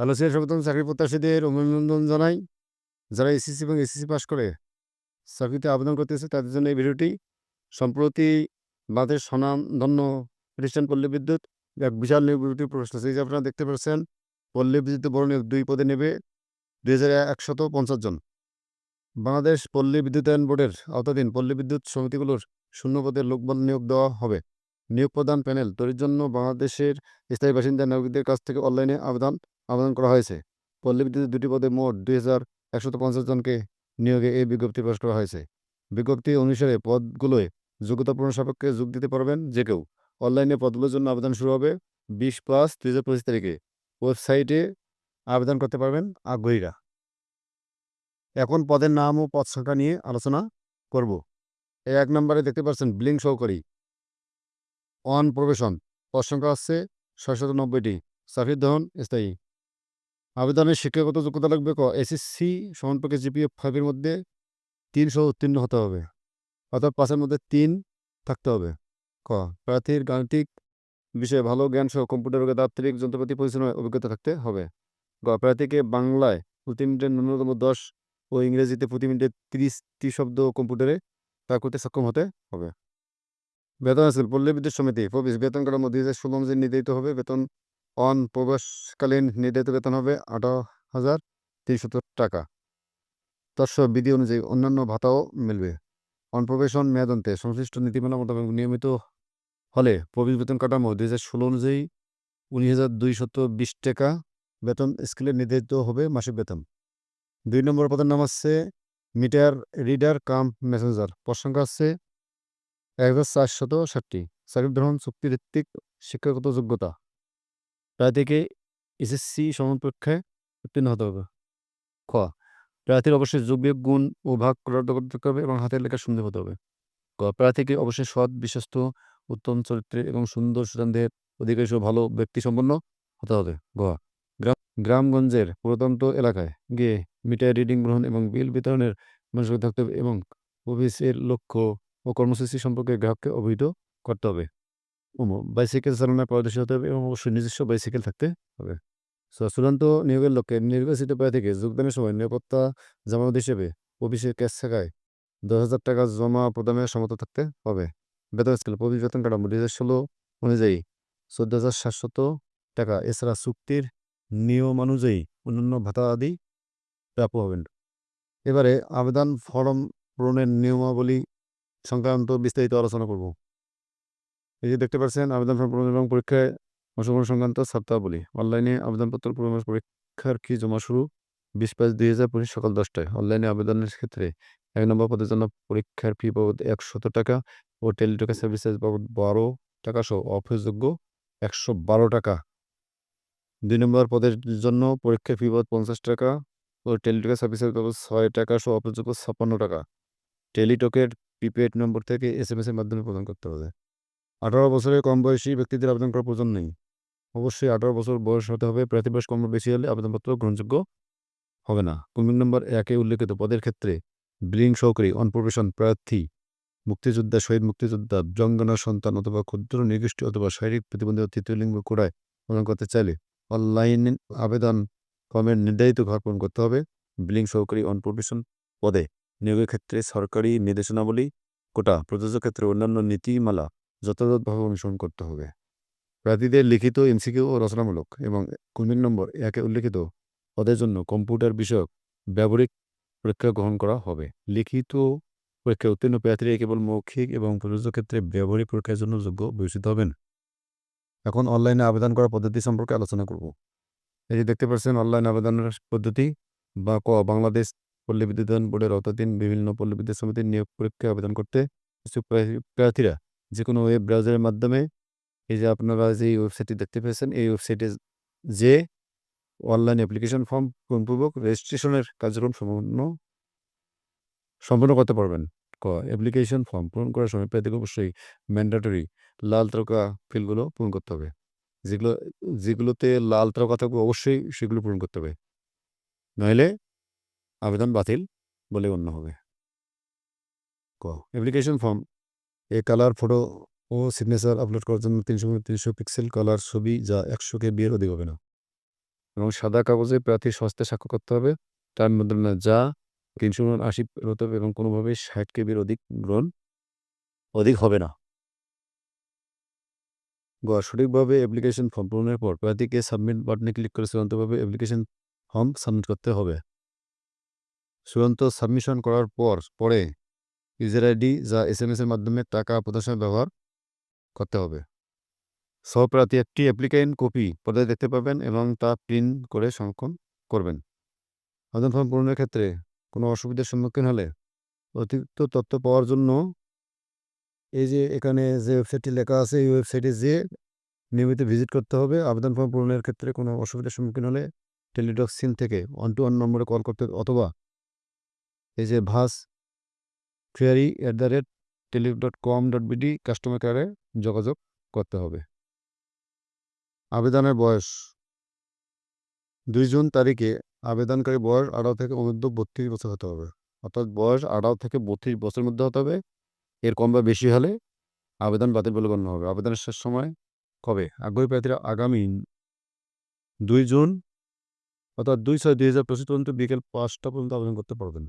Hello sir স্বাগতম চাকরি প্রত্যাশীদের অভিনন্দন জানাই। যারা এসএসসি এবং এসএসসি পাশ করে চাকরিতে আবেদন করতেছে, তাদের জন্য এই ভিডিওটি সম্প্রতি বাংলাদেশ স্বনামধন্য প্রতিষ্ঠান পল্লী বিদ্যুৎ এক বিশাল নিয়োগ প্রশ্ন এই যে আপনারা দেখতে পাচ্ছেন, পল্লী বিদ্যুৎ বড় নিয়োগ দুই পদে নেবে দুই হাজার একশত পঞ্চাশ জন। বাংলাদেশ পল্লী বিদ্যুতায়ন বোর্ডের আওতাধীন পল্লী বিদ্যুৎ সমিতিগুলোর শূন্য পদে লোকবল নিয়োগ দেওয়া হবে। নিয়োগ প্রদান প্যানেল তৈরির জন্য বাংলাদেশের স্থায়ী বাসিন্দা নাগরিকদের কাছ থেকে অনলাইনে আবেদন আবেদন করা হয়েছে। পল্লী বিদ্যুতের দুটি পদে মোট দুই হাজার একশত পঞ্চাশ জনকে নিয়োগে এই বিজ্ঞপ্তি প্রকাশ করা হয়েছে। বিজ্ঞপ্তি অনুসারে পদগুলোয় যোগ্যতা পূরণ সাপেক্ষে যোগ দিতে পারবেন যে কেউ। অনলাইনে পদগুলোর জন্য আবেদন শুরু হবে বিশ পাঁচ দুই হাজার পঁচিশ তারিখে। ওয়েবসাইটে আবেদন করতে পারবেন আগ্রহীরা। এখন পদের নাম ও পদ সংখ্যা নিয়ে আলোচনা করব। এক নম্বরে দেখতে পাচ্ছেন ব্লিং সহকারী। On probation. পদ সংখ্যা হচ্ছে ছয়শত নব্বইটি। সাফির ধন স্থায়ী। আবেদনের শিক্ষাগত যোগ্যতা লাগবে ক? এসএসসি সমানপক্ষে জিপিএ ফাইভের মধ্যে তিনশো উত্তীর্ণ হতে হবে। অর্থাৎ পাঁচের মধ্যে তিন থাকতে হবে। ক? প্রার্থীর গাণিতিক বিষয়ে ভালো জ্ঞান সহ কম্পিউটার দাপ্তরিক যন্ত্রপাতি পরিচালনায় অভিজ্ঞতা থাকতে হবে। গ? প্রার্থীকে বাংলায় প্রতি মিনিটে ন্যূনতম দশ ও ইংরেজিতে প্রতি মিনিটে তিরিশটি শব্দ কম্পিউটারে তা করতে সক্ষম হতে হবে। বেতন আছে। পল্লী বিদ্যুৎ সমিতি, প্রবেশ বেতন মধ্যে দুই হাজার ষোলো অনুযায়ী নির্ধারিত হবে। বেতন অন প্রবেশকালীন নির্ধারিত বেতন হবে আঠারো হাজার তিনশত টাকা। তৎসব বিধি অনুযায়ী অন্যান্য ভাতাও মিলবে। অনপ্রবেশন মেয়াদন্তে সংশ্লিষ্ট নীতিমালা মোতাবেক নিয়মিত হলে প্রবেশ বেতন কাঠামো দুই হাজার ষোলো অনুযায়ী উনিশ হাজার দুইশত বিশ টাকা বেতন স্কেলে নির্ধারিত হবে মাসিক বেতন। দুই নম্বর পদের নাম হচ্ছে মিটার, রিডার, কাম, মেসেঞ্জার। পদ সংখ্যা হচ্ছে এক হাজার চারশত ষাটটি। চাকরি গ্রহণ চুক্তিভিত্তিক শিক্ষাগত যোগ্যতা। প্রার্থীকে এসএসসি সমান উত্তীর্ণ হতে হবে। খ, প্রার্থীর অবশ্যই যোগ্য গুণ ও ভাগ করতে হবে এবং হাতের লেখা সুন্দর হতে হবে। ক, প্রার্থীকে অবশ্যই সৎ, বিশ্বস্ত, উত্তম চরিত্রে এবং সুন্দর সুতান্তের অধিকারী ভালো ব্যক্তি সম্পন্ন হতে হবে। গ গ্রাম, গ্রামগঞ্জের প্রত্যন্ত এলাকায় গিয়ে মিটার, রিডিং, গ্রহণ এবং বিল বিতরণের মানুষকে থাকতে হবে এবং অফিসের লক্ষ্য ও কর্মসূচি সম্পর্কে গ্রাহককে অবহিত করতে হবে। বাইসাইকেল চালানোর পারদর্শী হতে হবে, এবং অবশ্যই নিজস্ব বাইসাইকেল থাকতে হবে। সো, চূড়ান্ত নিয়োগের লক্ষ্যে নির্বাচিত প্রার্থীকে যোগদানের সময় নিরাপত্তা জামানত হিসেবে অফিসের ক্যাশ থাকায় দশ হাজার টাকা জমা প্রদানের সমর্থ থাকতে হবে। বেতন স্কেল প্রবেশ বেতন কাঠামো দুই হাজার ষোলো অনুযায়ী চোদ্দ হাজার সাতশত টাকা। এছাড়া চুক্তির নিয়মানুযায়ী অন্যান্য ভাতা আদি প্রাপ্য হবেন। এবারে আবেদন ফর্ম পূরণের নিয়মাবলী সংক্রান্ত বিস্তারিত আলোচনা করব। এই যে দেখতে পাচ্ছেন আবেদন এবং পরীক্ষায় অংশগ্রহণ সংক্রান্ত শর্তাবলী। অনলাইনে আবেদনপত্র পূরণ পরীক্ষার কি জমা শুরু? বিশ পাঁচ দুই হাজার পঁচিশ সকাল দশটায়। অনলাইনে আবেদনের ক্ষেত্রে এক নম্বর পদের জন্য পরীক্ষার ফি বাবদ একশত টাকা ও টেলিটকা সার্ভিসেস বাবদ বারো টাকা সহ অফিসযোগ্য একশো বারো টাকা। দুই নম্বর পদের জন্য পরীক্ষার ফি বাবদ পঞ্চাশ টাকা ও টেলিটকা সার্ভিসেস বাবদ ছয় টাকা সহ অফিসযোগ্য ছাপ্পান্ন টাকা। টেলিটকের প্রিপেড নম্বর থেকে এস এম এস এর মাধ্যমে প্রদান করতে হবে। আঠারো বছরের কম বয়সী ব্যক্তিদের আবেদন করার প্রয়োজন নেই। অবশ্যই আঠারো বছর বয়স হতে হবে প্রার্থী বয়স কম বেশি হলে আবেদনপত্র গ্রহণযোগ্য হবে না। কুমির নম্বর একে উল্লেখিত পদের ক্ষেত্রে ব্লিং সহকারী অনপ্রবেশন প্রার্থী, মুক্তিযোদ্ধা, শহীদ মুক্তিযোদ্ধা, জঙ্গনা সন্তান অথবা ক্ষুদ্র নির্দিষ্ট অথবা শারীরিক প্রতিবন্ধী তৃতীয় লিঙ্গ কোড়ায় প্রদান করতে চাইলে অনলাইন আবেদন ফর্মের নির্ধারিত ঘর পূরণ করতে হবে। বিলিং সহকারী অনপ্রবেশন পদে নিয়োগের ক্ষেত্রে সরকারি নির্দেশনাবলী, কোটা, প্রযোজ্য ক্ষেত্রে অন্যান্য নীতিমালা যথাযথভাবে অনুসরণ করতে হবে। প্রার্থীদের লিখিত এমসিকিউ ও রচনামূলক এবং কুমির নম্বর একে উল্লেখিত পদের জন্য কম্পিউটার বিষয়ক ব্যবহারিক পরীক্ষা গ্রহণ করা হবে। লিখিত পরীক্ষায় উত্তীর্ণ প্রার্থীরা কেবল মৌখিক এবং প্রযোজ্য ক্ষেত্রে ব্যবহারিক পরীক্ষার জন্য যোগ্য বিবেচিত হবেন। এখন অনলাইনে আবেদন করার পদ্ধতি সম্পর্কে আলোচনা করব। এই যে দেখতে পাচ্ছেন, অনলাইন আবেদনের পদ্ধতি বা ক, বাংলাদেশ পল্লী বিদ্যুতায়ন বোর্ডের আওতাধীন বিভিন্ন পল্লী বিদ্যুৎ সমিতির নিয়োগ পরীক্ষায় আবেদন করতে কিছু প্রার্থী- প্রার্থীরা যে কোনো ওয়েব ব্রাউজারের মাধ্যমে এই যে আপনারা যে ওয়েবসাইটটি দেখতে পেয়েছেন, এই ওয়েবসাইটে যে অনলাইন অ্যাপ্লিকেশন ফর্ম পূর্ণপূর্বক রেজিস্ট্রেশনের কার্যক্রম সম্পূর্ণ সম্পূর্ণ করতে পারবেন। ক অ্যাপ্লিকেশন ফর্ম পূরণ করার সময় প্রার্থীকে অবশ্যই ম্যান্ডেটরি লাল তারকা ফিল্ডগুলো পূরণ করতে হবে। যেগুলো, যেগুলোতে লাল তারকা থাকবে অবশ্যই সেগুলো পূরণ করতে হবে। নইলে আবেদন বাতিল বলে গণ্য হবে। ক অ্যাপ্লিকেশন ফর্ম এ কালার ফটো ও সিগনেচার আপলোড করার জন্য তিনশো তিনশো পিক্সেল কালার ছবি যা একশো কে বিয়ের অধিক হবে না। এবং সাদা কাগজে প্রার্থীর স্বাস্থ্যে স্বাক্ষর করতে হবে। তার মধ্যে না যা তিনশো আশি হতে হবে এবং কোনোভাবেই ষাট কেবির অধিক গ্রহণ অধিক হবে না। গ সঠিকভাবে অ্যাপ্লিকেশন ফর্ম পূরণের পর প্রার্থীকে সাবমিট বাটনে ক্লিক করে চূড়ান্তভাবে অ্যাপ্লিকেশন ফর্ম সাবমিট করতে হবে। চূড়ান্ত সাবমিশন করার পর, পরে ইউজার আইডি যা এস এম এস এর মাধ্যমে টাকা প্রদর্শন ব্যবহার করতে হবে। সহপ্রার্থী একটি অ্যাপ্লিকেন্ট কপি পর্দায় দেখতে পাবেন এবং তা প্রিন্ট করে সংরক্ষণ করবেন। আবেদন ফর্ম পূরণের ক্ষেত্রে কোনো অসুবিধার সম্মুখীন হলে অতিরিক্ত তথ্য পাওয়ার জন্য এই যে এখানে যে ওয়েবসাইটটি লেখা আছে, এই ওয়েবসাইটে যেয়ে নিয়মিত ভিজিট করতে হবে। আবেদন ফর্ম পূরণের ক্ষেত্রে কোনো অসুবিধার সম্মুখীন হলে টেলিডক সিম থেকে ওয়ান টু ওয়ান নম্বরে কল করতে অথবা এই যে ভাস fairy at the rate tele dot com dot BD customer কেয়ারে যোগাযোগ করতে হবে। আবেদনের বয়স দুই জুন তারিখে আবেদনকারী বয়স আঠারো থেকে অনূর্ধ্ব বত্রিশ বছর হতে হবে। অর্থাৎ বয়স আঠারো থেকে বত্রিশ বছরের মধ্যে হতে হবে। এর কম বা বেশি হলে আবেদন বাতিল বলে গণ্য হবে। আবেদনের শেষ সময় কবে? আগ্রহী প্রার্থীরা আগামী দুই জুন অর্থাৎ দুই ছয় দুই হাজার পঁচিশ পর্যন্ত বিকেল পাঁচটা পর্যন্ত আবেদন করতে পারবেন।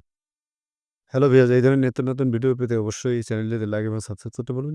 হ্যালো ভিয়াজ এই ধরনের নিত্য নতুন ভিডিও পেতে অবশ্যই চ্যানেলটিতে লাইক এবং সাবস্ক্রাইব করতে বলুন